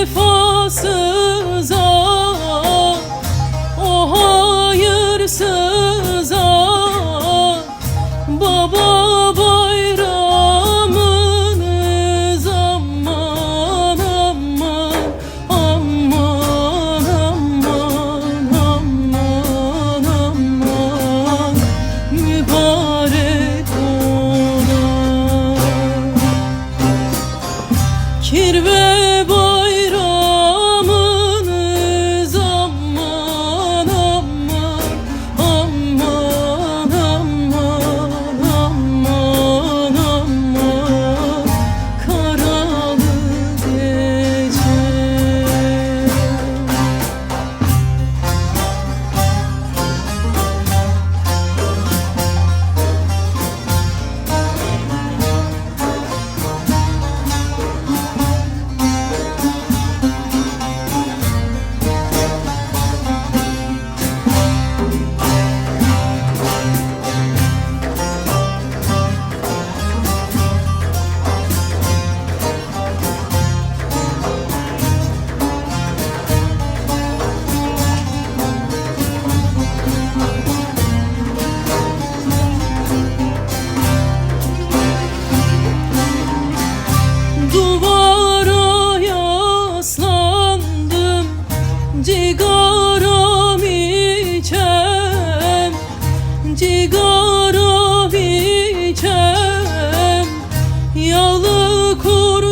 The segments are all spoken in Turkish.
vefasıza O hayırsıza. Baba bayramınız aman aman Aman aman aman Mübarek ola Kirve bak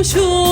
雄